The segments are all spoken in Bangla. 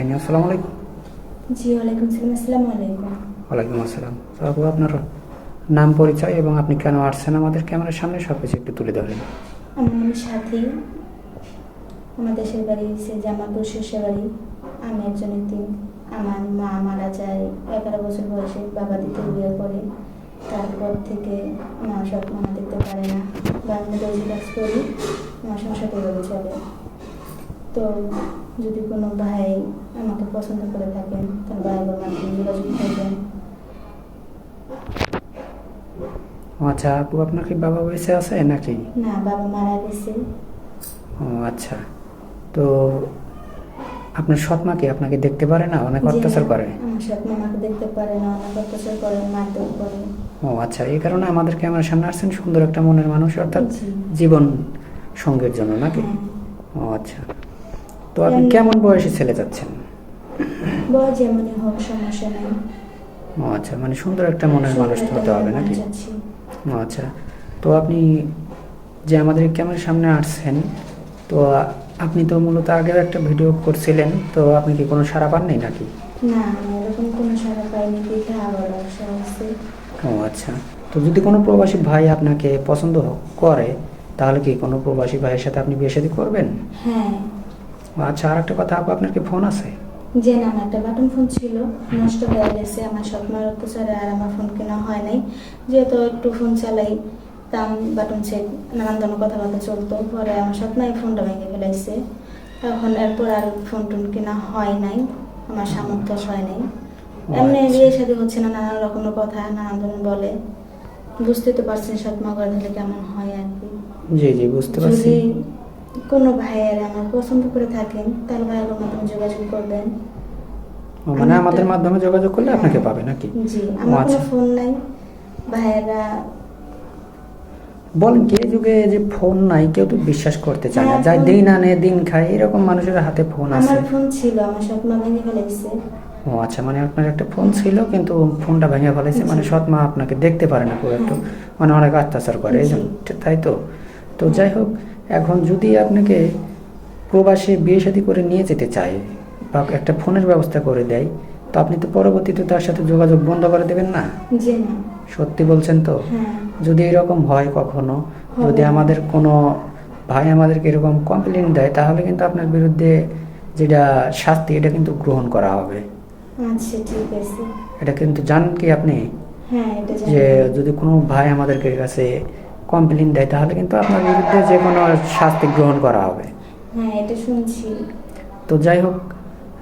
আসসালামু আলাইকুম জি ওয়ালাইকুম সালাম আসসালামু আলাইকুম। ওয়ালাইকুম আসসালাম। আপু আপনার নাম পরিচয় এবং আপনি কেন আসছেন? আমাদের ক্যামেরার সামনে সব কিছু একটু তুলে ধরেন। আমার সাথী। আমার দেশের বাড়ি সে জামালপুর বাড়ি। আমি একজন এতিম আমার মা মারা যায় এগারো বছর বয়সে বাবা দিতে বিয়ে করে। তারপর থেকে মা সব মা দেখতে পারে না। বা আমি রোজি করি আমার সংসার এভাবে চলে। তো যদি কোনো ভাই আমাকে পছন্দ করে থাকেন তাহলে ভাইয়ের মাধ্যমে যোগাযোগ করবেন। ও আচ্ছা আপু আপনার কি বাবা বেঁচে আছে নাকি? না বাবা মারা গেছে। ও আচ্ছা। তো আপনার সৎ মা কি আপনাকে দেখতে পারে না? অনেক অত্যাচার করে। সাথে আমাকে দেখতে পারে না অনেক অত্যাচার করে মারধর করে। ও আচ্ছা এই কারণে আমাদের ক্যামেরার সামনে আসছেন সুন্দর একটা মনের মানুষ অর্থাৎ জীবন সঙ্গের জন্য নাকি? হ্যাঁ। ও আচ্ছা। তো আপনি কেমন বয়সে ছেলে যাচ্ছেন? বয়স যেমনই হোক সমস্যা নেই। ও আচ্ছা মানে সুন্দর একটা মনের মানুষ সুন্দর হতে হবে নাকি? ও আচ্ছা তো আপনি যে আমাদের ক্যামেরার সামনে আসছেন তো আপনি তো মূলত আগেও একটা ভিডিও করছিলেন তো আপনি কি কোনো সাড়া পাননি নাকি? না এরকম কোনো সারা পাইনি দেখে আবার ও আচ্ছা তো যদি কোনো প্রবাসী ভাই আপনাকে পছন্দ করে তাহলে কি কোনো প্রবাসী ভাইয়ের সাথে আপনি বিয়ে শাদী করবেন? হ্যাঁ। আচ্ছা আর একটা কথা আপু আপনার কি ফোন আছে? যে না একটা বাটন ফোন ছিল নষ্ট হয়ে গেছে আমার স্বপ্নের অত্যাচারে আর আমার ফোন কেনা হয় নাই। যেহেতু একটু ফোন চালাই দাম বাটন সেট নানান ধরনের কথাবার্তা চলতো। পরে আমার স্বপ্নায় ফোনটা ভেঙে ফেলাইছে। এখন এরপর আর ফোন টোন কেনা হয় নাই আমার সামর্থ্য হয় নাই। এমনি। বিয়ে সাথে হচ্ছে না নানান রকমের কথা নানান ধরনের বলে। বুঝতে তো পারছেন স্বপ্ন করে দিলে কেমন হয় আর কি। জি জি বুঝতে পারছি। কোনো ভাইয়ের আমার পছন্দ করে থাকেন তাহলে ভাইয়ের মাধ্যমে যোগাযোগ করবেন। মানে আমাদের মাধ্যমে যোগাযোগ করলে আপনাকে হ্যাঁ। পাবে নাকি? জি আমার কোনো আচ্ছা। ফোন নাই। ভাইয়েরা বলেন কি যুগে যে ফোন নাই কেউ তো বিশ্বাস করতে চায় না। হ্যাঁ, যাই দিন আনে দিন খায় এরকম মানুষের হাতে ফোন আছে। আমার ফোন ছিল আমার স্বপ্ন ভেঙে ফেলেছে। ও আচ্ছা মানে আপনার একটা ফোন ছিল কিন্তু ফোনটা ভেঙে ফেলেছে। মানে সৎ মা আপনাকে দেখতে পারে না খুব একটু। হ্যাঁ। মানে অনেক অত্যাচার করে এই তাই তো? তো যাই হোক এখন যদি আপনাকে প্রবাসে বিয়ে শাদী করে নিয়ে যেতে চায় বা একটা ফোনের ব্যবস্থা করে দেয় তো আপনি তো পরবর্তীতে তার সাথে যোগাযোগ বন্ধ করে দেবেন না? সত্যি বলছেন তো? হ্যাঁ। যদি এরকম হয় কখনো যদি আমাদের কোনো ভাই আমাদেরকে এরকম কমপ্লেন দেয় তাহলে কিন্তু আপনার বিরুদ্ধে যেটা শাস্তি এটা কিন্তু গ্রহণ করা হবে। আচ্ছা ঠিক আছে। এটা কিন্তু জানেন কি আপনি? হ্যাঁ। যে যদি কোনো ভাই আমাদেরকে কাছে কমপ্লেন দেয় তাহলে কিন্তু আপনার বিরুদ্ধে যে কোনো শাস্তি গ্রহণ করা হবে। হ্যাঁ এটা শুনছি। তো যাই হোক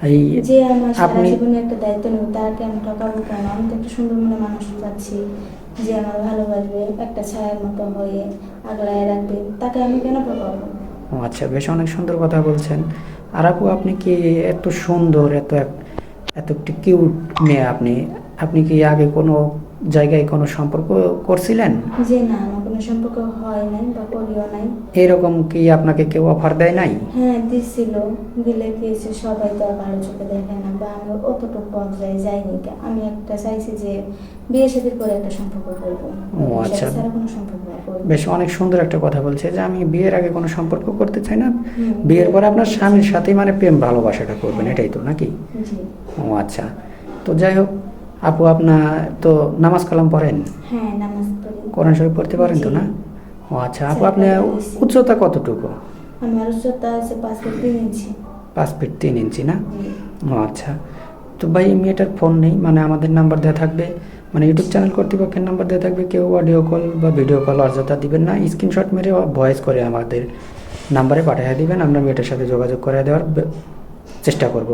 এই যে আমার সারা জীবনে একটা দায়িত্ব নেব তাকে আমি ঠকাবো কেন? আমি তো একটা সুন্দর মনে মানুষ পাচ্ছি যে আমার ভালোবাসবে একটা ছায়ার মতো হয়ে আগলায় রাখবে। তাকে আমি কেন ঠকাবো ও আচ্ছা বেশ অনেক সুন্দর কথা বলছেন। আর আপু আপনি কি এত সুন্দর এত এত একটি কিউট মেয়ে আপনি? আপনি কি আগে কোনো জায়গায় কোনো সম্পর্ক করছিলেন? যে না কোনো সম্পর্ক হয় নাই বা করিও নাই। এরকম কি আপনাকে কেউ অফার দেয় নাই? হ্যাঁ দিছিল। দিলে দিয়েছে সবাই তো আর ভালো চোখে দেখে না বা আমি অতটুকু পর্যায়ে যাইনি। কে- আমি একটা চাইছি যে বিয়ে সাথে করে একটা সম্পর্ক করব। ও, আচ্ছা। ছাড়া কোনো সম্পর্ক করব বেশ অনেক সুন্দর একটা কথা বলছে যে আমি বিয়ের আগে কোনো সম্পর্ক করতে চাই না। বিয়ের পরে আপনার স্বামীর সাথেই মানে প্রেম ভালোবাসাটা করবেন হ্যাঁ। এটাই তো নাকি? ও আচ্ছা। তো যাই হোক আপু আপনার তো নামাজ কালাম পড়েন? হ্যাঁ নামাজ পড়ি। কোরআন শরীফ পড়তে পারেন তো না? ও আচ্ছা আপু চার আপনি উচ্চতা কতটুকু? আমার উচ্চতা আছে পাঁচ ফুট তিন ইঞ্চি। পাঁচ ফিট তিন ইঞ্চি না? ও আচ্ছা। তো ভাই মেয়েটার ফোন নেই মানে আমাদের নাম্বার দেওয়া থাকবে। মানে ইউটিউব চ্যানেল কর্তৃপক্ষের নাম্বার দেওয়া থাকবে কেউ অডিও কল বা ভিডিও কল অযথা দিবেন না। স্ক্রিনশট মেরে ভয়েস করে আমাদের নাম্বারে পাঠিয়ে দিবেন আমরা মেয়েটার সাথে যোগাযোগ করে দেওয়ার চেষ্টা করব।